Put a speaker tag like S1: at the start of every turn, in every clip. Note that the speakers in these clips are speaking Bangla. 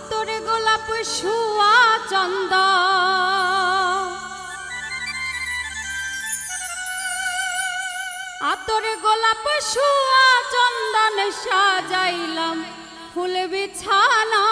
S1: আতরে গোলাপ শুয়া চন্দ। আতরে গোলাপ শুয়া চন্দন সাজাইলাম ফুল বিছানা।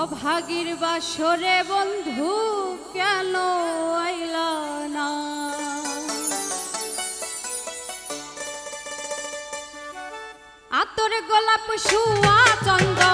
S1: অভাগীর বাসরে বন্ধু কেন আইলা না? আতরে গোলাপ শুয়া চন্দন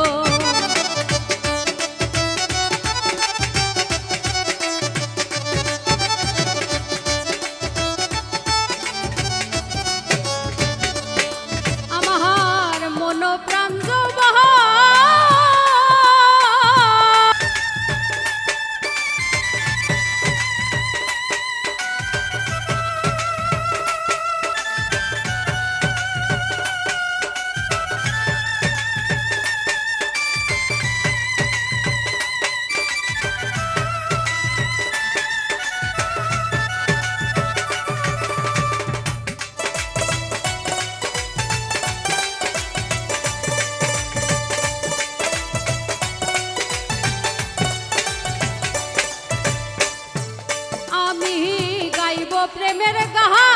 S1: প্রেমের গাহা।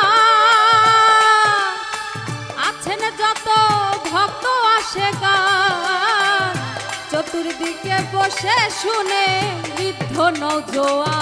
S1: আছেন যত ভক্ত আসে গা চতুর্দিকে বসে শুনে বৃদ্ধ নৌজোয়া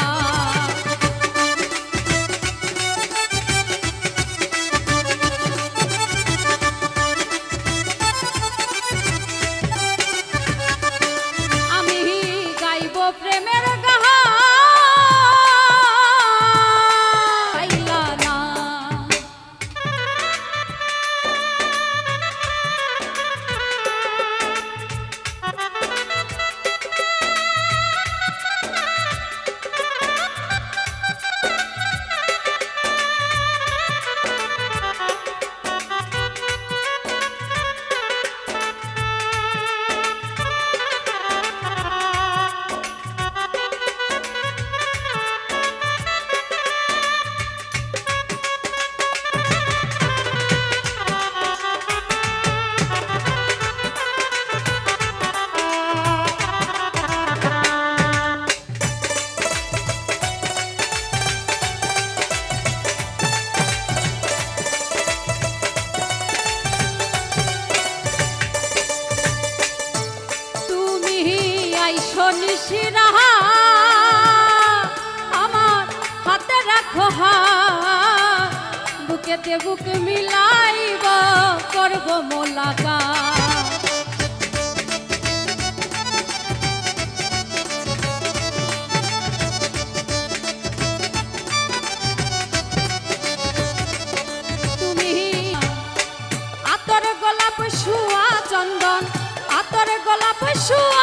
S1: আইসো নিশিরাহা আমার হাতে রাখো বুকেতে বুক মিলাইব, করব মোলাকা গোলাপ চন্দন, আতর গোলাপ শুয়া